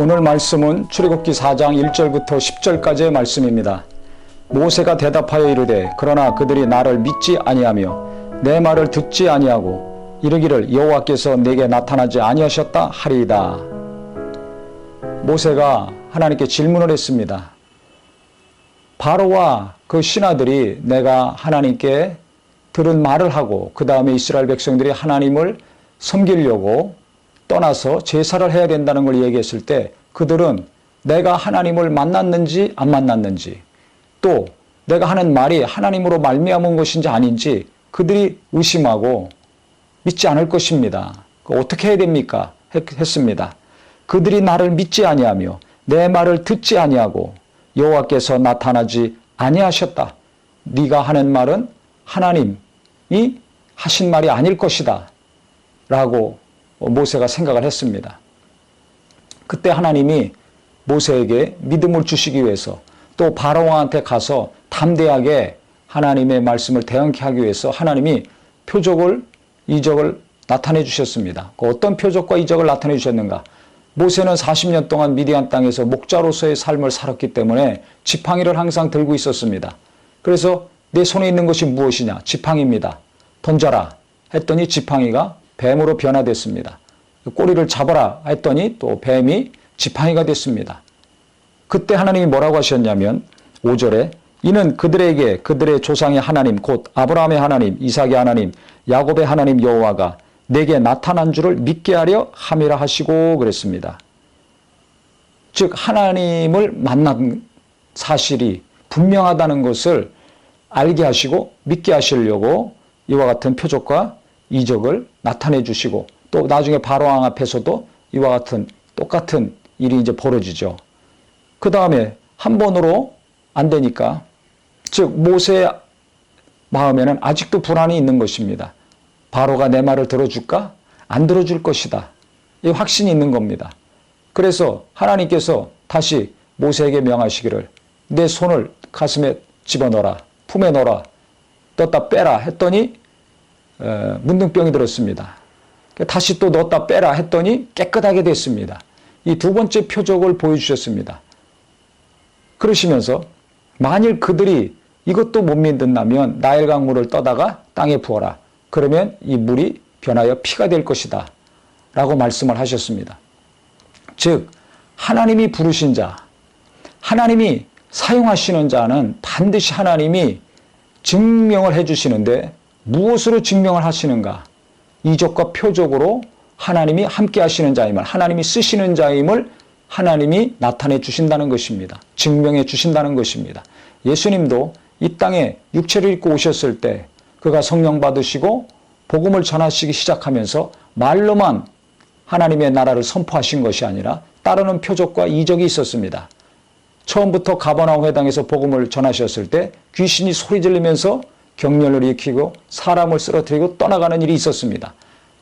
오늘 말씀은 출애굽기 4장 1절부터 10절까지의 말씀입니다. 모세가 대답하여 이르되 그러나 그들이 나를 믿지 아니하며 내 말을 듣지 아니하고 이르기를 여호와께서 내게 나타나지 아니하셨다 하리이다. 모세가 하나님께 질문을 했습니다. 바로와 그 신하들이 내가 하나님께 들은 말을 하고 그 다음에 이스라엘 백성들이 하나님을 섬기려고 떠나서 제사를 해야 된다는 걸 얘기했을 때 그들은 내가 하나님을 만났는지 안 만났는지 또 내가 하는 말이 하나님으로 말미암은 것인지 아닌지 그들이 의심하고 믿지 않을 것입니다. 어떻게 해야 됩니까? 했습니다. 그들이 나를 믿지 아니하며 내 말을 듣지 아니하고 여호와께서 나타나지 아니하셨다. 네가 하는 말은 하나님이 하신 말이 아닐 것이다. 라고 모세가 생각을 했습니다. 그때 하나님이 모세에게 믿음을 주시기 위해서 또 바로왕한테 가서 담대하게 하나님의 말씀을 대응케 하기 위해서 하나님이 표적을 이적을 나타내 주셨습니다. 그 어떤 표적과 이적을 나타내 주셨는가? 모세는 40년 동안 미디안 땅에서 목자로서의 삶을 살았기 때문에 지팡이를 항상 들고 있었습니다. 그래서 내 손에 있는 것이 무엇이냐? 지팡이입니다. 던져라 했더니 지팡이가 뱀으로 변화됐습니다. 꼬리를 잡아라 했더니 또 뱀이 지팡이가 됐습니다. 그때 하나님이 뭐라고 하셨냐면 5절에 이는 그들에게 그들의 조상의 하나님 곧 아브라함의 하나님, 이삭의 하나님, 야곱의 하나님 여호와가 내게 나타난 줄을 믿게 하려 함이라 하시고 그랬습니다. 즉 하나님을 만난 사실이 분명하다는 것을 알게 하시고 믿게 하시려고 이와 같은 표적과 이적을 나타내 주시고 또 나중에 바로왕 앞에서도 이와 같은 똑같은 일이 이제 벌어지죠. 그 다음에 한 번으로 안 되니까 즉 모세의 마음에는 아직도 불안이 있는 것입니다. 바로가 내 말을 들어줄까? 안 들어줄 것이다. 이 확신이 있는 겁니다. 그래서 하나님께서 다시 모세에게 명하시기를 내 손을 가슴에 집어넣어라. 품에 넣어라. 떴다 빼라 했더니 어, 문둥병이 들었습니다. 다시 또 넣었다 빼라 했더니 깨끗하게 됐습니다. 이 두 번째 표적을 보여주셨습니다. 그러시면서 만일 그들이 이것도 못 믿는다면 나일 강물을 떠다가 땅에 부어라. 그러면 이 물이 변하여 피가 될 것이다. 라고 말씀을 하셨습니다. 즉, 하나님이 부르신 자, 하나님이 사용하시는 자는 반드시 하나님이 증명을 해 주시는데 무엇으로 증명을 하시는가? 이적과 표적으로 하나님이 함께 하시는 자임을, 하나님이 쓰시는 자임을 하나님이 나타내 주신다는 것입니다. 증명해 주신다는 것입니다. 예수님도 이 땅에 육체를 입고 오셨을 때 그가 성령 받으시고 복음을 전하시기 시작하면서 말로만 하나님의 나라를 선포하신 것이 아니라 따르는 표적과 이적이 있었습니다. 처음부터 가버나움 회당에서 복음을 전하셨을 때 귀신이 소리 지르면서 경련을 일으키고 사람을 쓰러뜨리고 떠나가는 일이 있었습니다.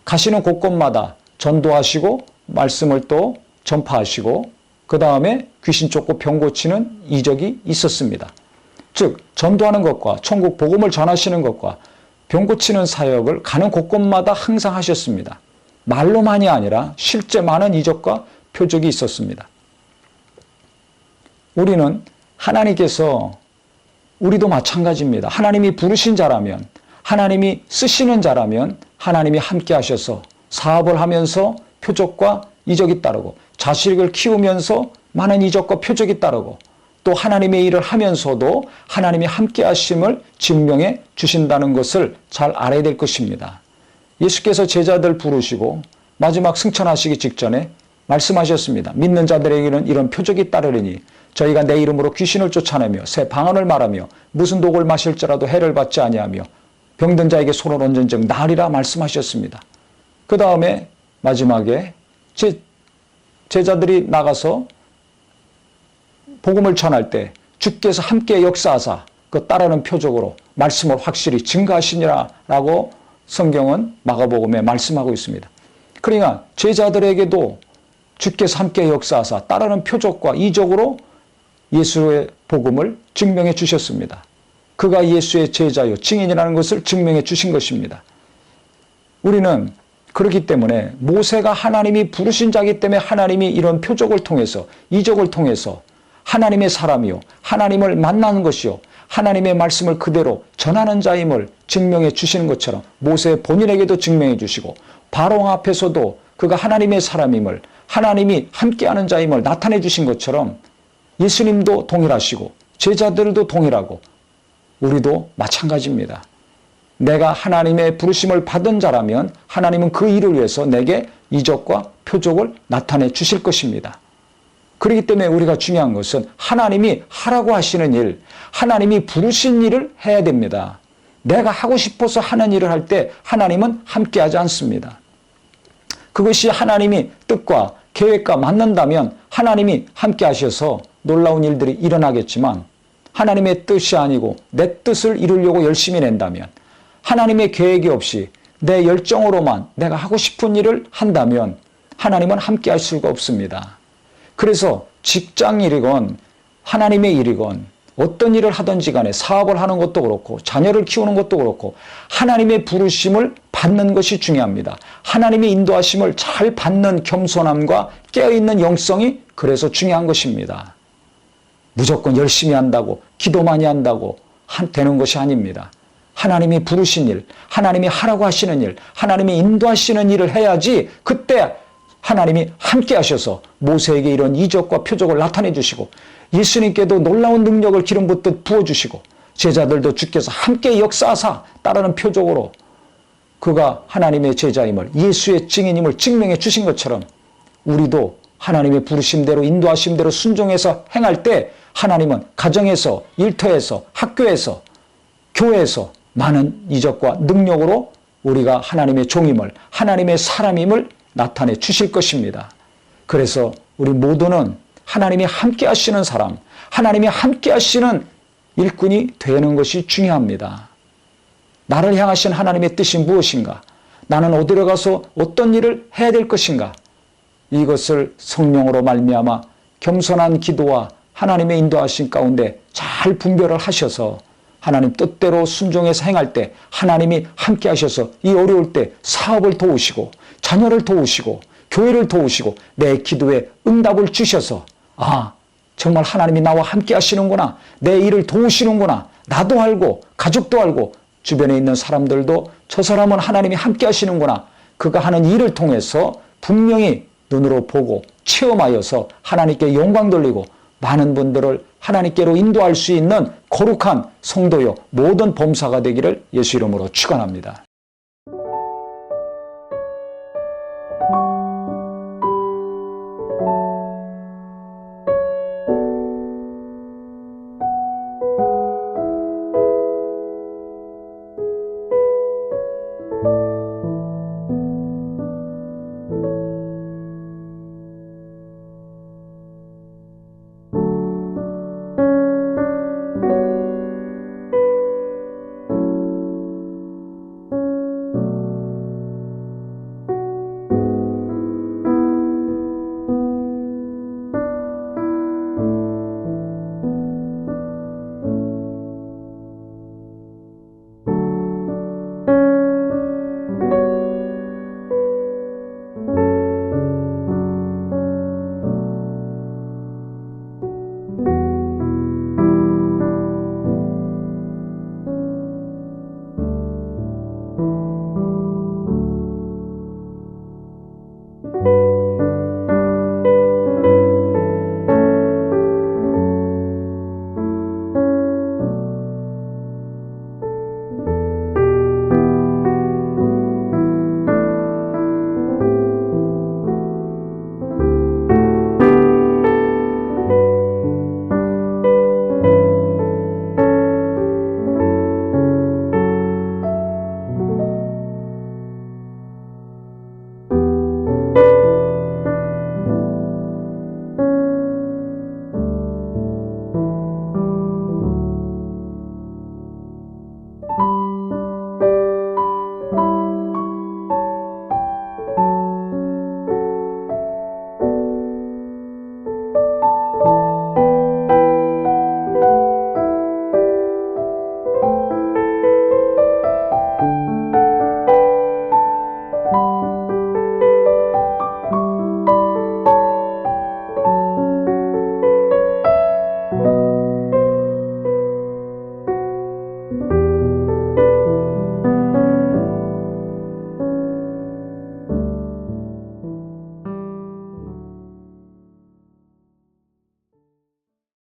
가시는 곳곳마다 전도하시고 말씀을 또 전파하시고 그 다음에 귀신 쫓고 병 고치는 이적이 있었습니다. 즉 전도하는 것과 천국 복음을 전하시는 것과 병 고치는 사역을 가는 곳곳마다 항상 하셨습니다. 말로만이 아니라 실제 많은 이적과 표적이 있었습니다. 우리는 하나님께서 우리도 마찬가지입니다. 하나님이 부르신 자라면 하나님이 쓰시는 자라면 하나님이 함께 하셔서 사업을 하면서 표적과 이적이 따르고 자식을 키우면서 많은 이적과 표적이 따르고 또 하나님의 일을 하면서도 하나님이 함께 하심을 증명해 주신다는 것을 잘 알아야 될 것입니다. 예수께서 제자들 부르시고 마지막 승천하시기 직전에 말씀하셨습니다. 믿는 자들에게는 이런 표적이 따르리니 저희가 내 이름으로 귀신을 쫓아내며 새 방언을 말하며 무슨 독을 마실지라도 해를 받지 아니하며 병든 자에게 손을 얹은 즉 나으리라 말씀하셨습니다. 그 다음에 마지막에 제, 제자들이 나가서 복음을 전할 때 주께서 함께 역사하사 그 따르는 표적으로 말씀을 확실히 증가하시니라라고 성경은 마가복음에 말씀하고 있습니다. 그러니까 제자들에게도 주께서 함께 역사하사 따르는 표적과 이적으로 예수의 복음을 증명해 주셨습니다. 그가 예수의 제자요 증인이라는 것을 증명해 주신 것입니다. 우리는 그렇기 때문에 모세가 하나님이 부르신 자기 때문에 하나님이 이런 표적을 통해서 이적을 통해서 하나님의 사람이요 하나님을 만나는 것이요 하나님의 말씀을 그대로 전하는 자임을 증명해 주시는 것처럼 모세 본인에게도 증명해 주시고 바로 앞에서도 그가 하나님의 사람임을 하나님이 함께하는 자임을 나타내 주신 것처럼 예수님도 동일하시고 제자들도 동일하고 우리도 마찬가지입니다. 내가 하나님의 부르심을 받은 자라면 하나님은 그 일을 위해서 내게 이적과 표적을 나타내 주실 것입니다. 그렇기 때문에 우리가 중요한 것은 하나님이 하라고 하시는 일, 하나님이 부르신 일을 해야 됩니다. 내가 하고 싶어서 하는 일을 할 때 하나님은 함께 하지 않습니다. 그것이 하나님이 뜻과 계획과 맞는다면 하나님이 함께 하셔서 놀라운 일들이 일어나겠지만 하나님의 뜻이 아니고 내 뜻을 이루려고 열심히 낸다면 하나님의 계획이 없이 내 열정으로만 내가 하고 싶은 일을 한다면 하나님은 함께 할 수가 없습니다. 그래서 직장 일이건 하나님의 일이건 어떤 일을 하든지 간에 사업을 하는 것도 그렇고 자녀를 키우는 것도 그렇고 하나님의 부르심을 받는 것이 중요합니다. 하나님의 인도하심을 잘 받는 겸손함과 깨어있는 영성이 그래서 중요한 것입니다. 무조건 열심히 한다고 기도 많이 한다고 되는 것이 아닙니다. 하나님이 부르신 일, 하나님이 하라고 하시는 일, 하나님이 인도하시는 일을 해야지 그때 하나님이 함께 하셔서 모세에게 이런 이적과 표적을 나타내 주시고 예수님께도 놀라운 능력을 기름 붓듯 부어 주시고 제자들도 주께서 함께 역사하사 따르는 표적으로 그가 하나님의 제자임을 예수의 증인임을 증명해 주신 것처럼 우리도 하나님의 부르심대로 인도하심대로 순종해서 행할 때 하나님은 가정에서 일터에서 학교에서 교회에서 많은 이적과 능력으로 우리가 하나님의 종임을 하나님의 사람임을 나타내 주실 것입니다. 그래서 우리 모두는 하나님이 함께 하시는 사람, 하나님이 함께 하시는 일꾼이 되는 것이 중요합니다. 나를 향하신 하나님의 뜻이 무엇인가? 나는 어디로 가서 어떤 일을 해야 될 것인가? 이것을 성령으로 말미암아 겸손한 기도와 하나님의 인도하신 가운데 잘 분별을 하셔서 하나님 뜻대로 순종해서 행할 때 하나님이 함께 하셔서 이 어려울 때 사업을 도우시고 자녀를 도우시고 교회를 도우시고 내 기도에 응답을 주셔서 아 정말 하나님이 나와 함께 하시는구나. 내 일을 도우시는구나. 나도 알고 가족도 알고 주변에 있는 사람들도 저 사람은 하나님이 함께 하시는구나. 그가 하는 일을 통해서 분명히 눈으로 보고 체험하여서 하나님께 영광 돌리고 많은 분들을 하나님께로 인도할 수 있는 거룩한 성도요 모든 범사가 되기를 예수 이름으로 축원합니다.